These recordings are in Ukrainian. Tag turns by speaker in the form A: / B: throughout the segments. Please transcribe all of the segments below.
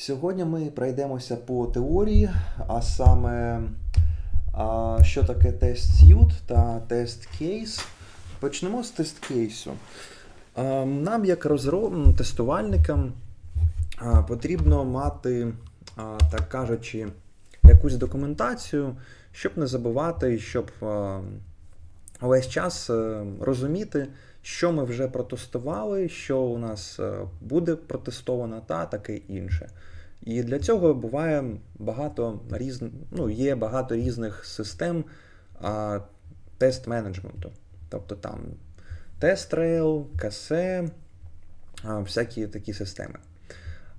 A: Сьогодні ми пройдемося по теорії, а саме, що таке тест suite та тест кейс. Почнемо з тест кейсу. Нам, як розроб... тестувальникам, потрібно мати, так кажучи, якусь документацію, щоб не забувати, щоб весь час е, розуміти, що ми вже протестували, що у нас е, буде протестовано та таке інше. І для цього буває багато різ... ну, є багато різних систем а, тест-менеджменту. Тобто там TestRail, KSE, а, всякі такі системи.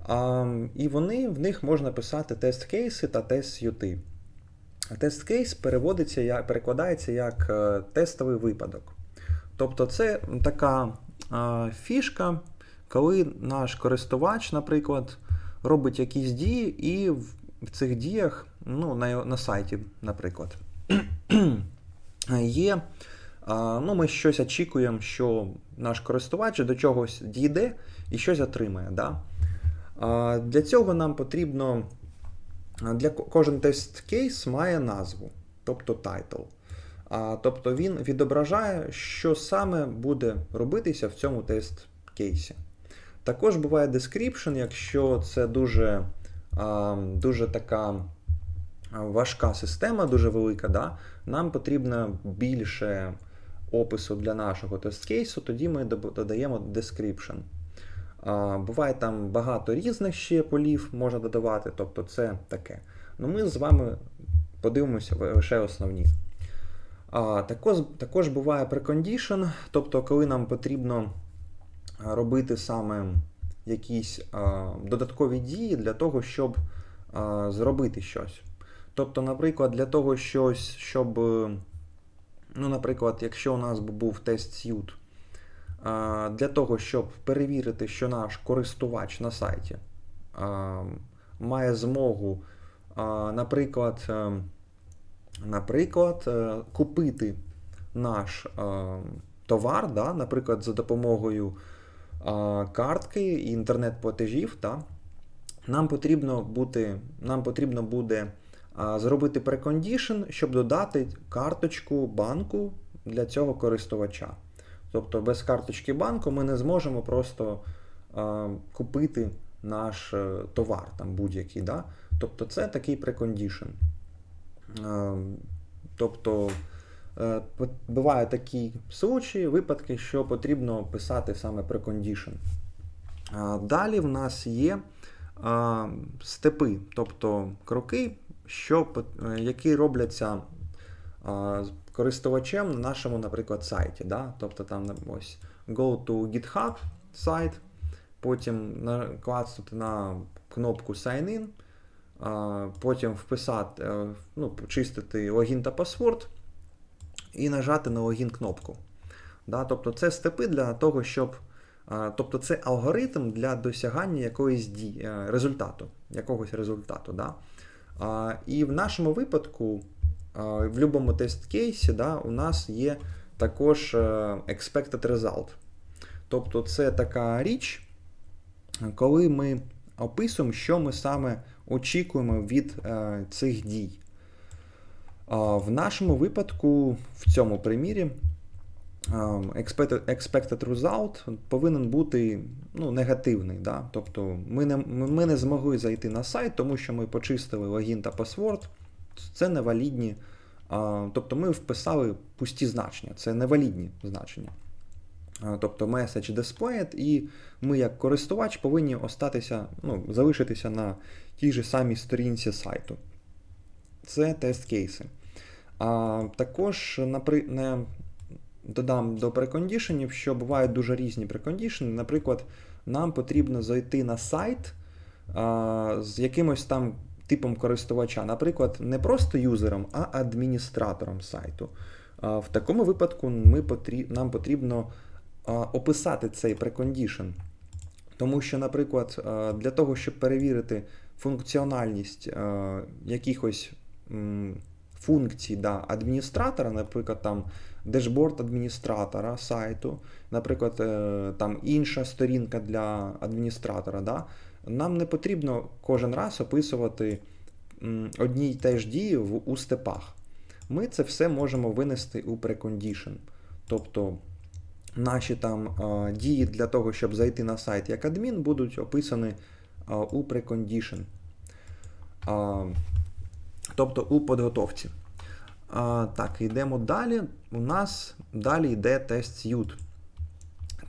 A: А, і вони, в них можна писати тест-кейси та тест-юти. Тест-кейс переводиться, перекладається як е, тестовий випадок. Тобто це така е, фішка, коли наш користувач, наприклад, робить якісь дії, і в, цих діях, ну, на, на сайті, наприклад, є. Ну, ми щось очікуємо, що наш користувач до чогось дійде і щось отримає. Да? Для цього нам потрібно. Для кожен тест кейс має назву, тобто title. Тобто він відображає, що саме буде робитися в цьому тест кейсі. Також буває description, якщо це дуже, дуже така важка система, дуже велика, да? нам потрібно більше опису для нашого тест-кейсу, тоді ми додаємо description. Буває там багато різних ще полів можна додавати, тобто це таке. Ну ми з вами подивимося лише основні. А, також, також буває precondition, тобто коли нам потрібно робити саме якісь а, додаткові дії для того, щоб а, зробити щось. Тобто, наприклад, для того щось, щоб, ну, наприклад, якщо у нас був тест suite, для того, щоб перевірити, що наш користувач на сайті має змогу, наприклад, е, наприклад, е, купити наш е, товар, да, наприклад, за допомогою картки і інтернет-платежів, да, нам потрібно бути, нам потрібно буде зробити прекондішн, щоб додати карточку банку для цього користувача. Тобто без карточки банку ми не зможемо просто а, купити наш е, товар там будь-який. Да? Тобто це такий прекондішн. Е, Тобто е, бувають такі случаї, випадки, що потрібно писати саме. А, Далі в нас є степи, тобто кроки, що, які робляться користувачем на нашому, наприклад, сайті. Да? Тобто там ось go to GitHub сайт, потім клацнути на кнопку Sign in, потім вписати, е, ну, почистити логін та паспорт і нажати на логін кнопку. Да? Тобто це степи для того, щоб. Тобто це алгоритм для досягання якоїсь дії, е, результату, якогось результату. Да? І в нашому випадку, в будь-якому тест-кейсі, да, у нас є також е, expected result. Тобто це така річ, коли ми описуємо, що ми саме очікуємо від е, цих дій. В нашому випадку, в цьому примірі, expected, result повинен бути ну, негативний. Да? Тобто ми не, ми не змогли зайти на сайт, тому що ми почистили логін та паспорт. Це невалідні. Тобто ми вписали пусті значення, це невалідні значення. Тобто message displayed, і ми, як користувач, повинні остатися, ну, залишитися на тій же самій сторінці сайту. Це тест-кейси. А, також напри... не... додам до прекондішенів, що бувають дуже різні прекондішени. Наприклад, нам потрібно зайти на сайт а, з якимось там типом користувача, наприклад, не просто юзером, а адміністратором сайту. В такому випадку ми потрі... нам потрібно описати цей прекондішн. Тому що, наприклад, для того, щоб перевірити функціональність якихось функцій да, адміністратора, наприклад, там дешборд адміністратора сайту, наприклад, е, там інша сторінка для адміністратора, да, нам не потрібно кожен раз описувати одні й те ж дії у степах. Ми це все можемо винести у precondition. Тобто наші там дії для того, щоб зайти на сайт як адмін, будуть описані у precondition. Тобто у підготовці. Так, йдемо далі. У нас далі йде тест suite.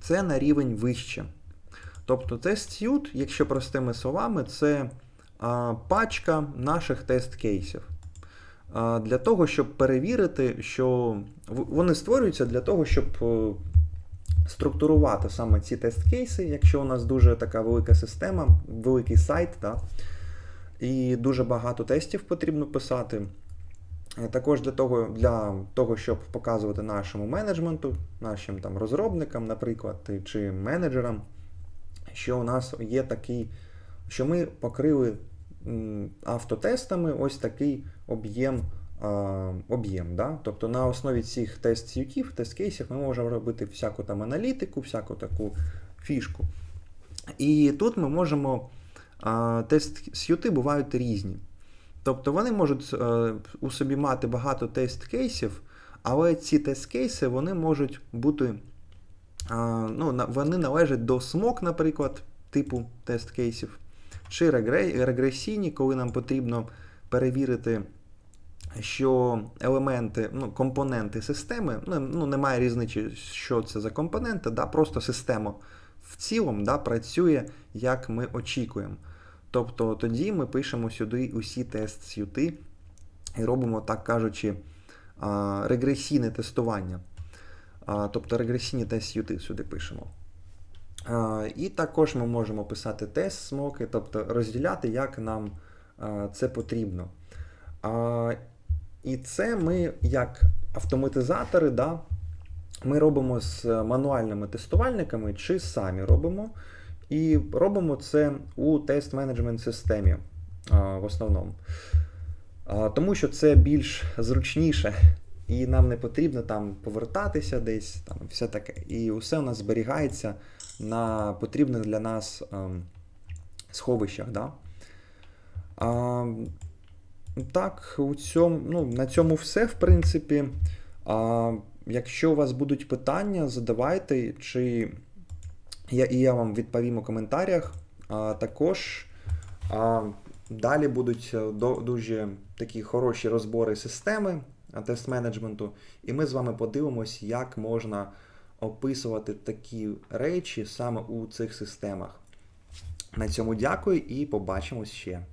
A: Це на рівень вище. Тобто тест suite, якщо простими словами, це а, пачка наших тест-кейсів. Для того, щоб перевірити, що вони створюються для того, щоб е, структурувати саме ці тест-кейси, якщо у нас дуже така велика система, великий сайт, да, і дуже багато тестів потрібно писати. Е, Також для того, для того, щоб показувати нашому менеджменту, нашим там розробникам, наприклад, чи менеджерам, що у нас є такий, що ми покрили автотестами ось такий об'єм. Об'єм, да? Тобто на основі цих тест-сютів, тест-кейсів ми можемо робити всяку там аналітику, всяку таку фішку. І тут ми можемо. а, Тест-сюти бувають різні. Тобто вони можуть е, у собі мати багато тест-кейсів, але ці тест-кейси вони можуть бути. Ну, вони належать до SMOC, наприклад, типу тест-кейсів, чи регресійні, коли нам потрібно перевірити, що елементи, ну, компоненти системи, ну, ну немає різниці, що це за компоненти, да, просто система в цілому да, працює, як ми очікуємо. Тобто тоді ми пишемо сюди усі тест-сюти і робимо, так кажучи, регресійне тестування. Тобто регресійні тест-сюти сюди пишемо. І також ми можемо писати тест-смоки, тобто розділяти, як нам це потрібно. І це ми, як автоматизатори, да, ми робимо з мануальними тестувальниками чи самі робимо. І робимо це у тест-менеджмент системі в основному. Тому що це більш зручніше, і нам не потрібно там повертатися десь, там все таке. І усе у нас зберігається на потрібних для нас ем, сховищах. Да? А, так, у цьому, ну, на цьому все, в принципі. А, якщо у вас будуть питання, задавайте, чи я, і я вам відповім у коментарях. А, також а, далі будуть е, дуже такі хороші розбори системи тест-менеджменту, і ми з вами подивимось, як можна описувати такі речі саме у цих системах. На цьому дякую і побачимось ще.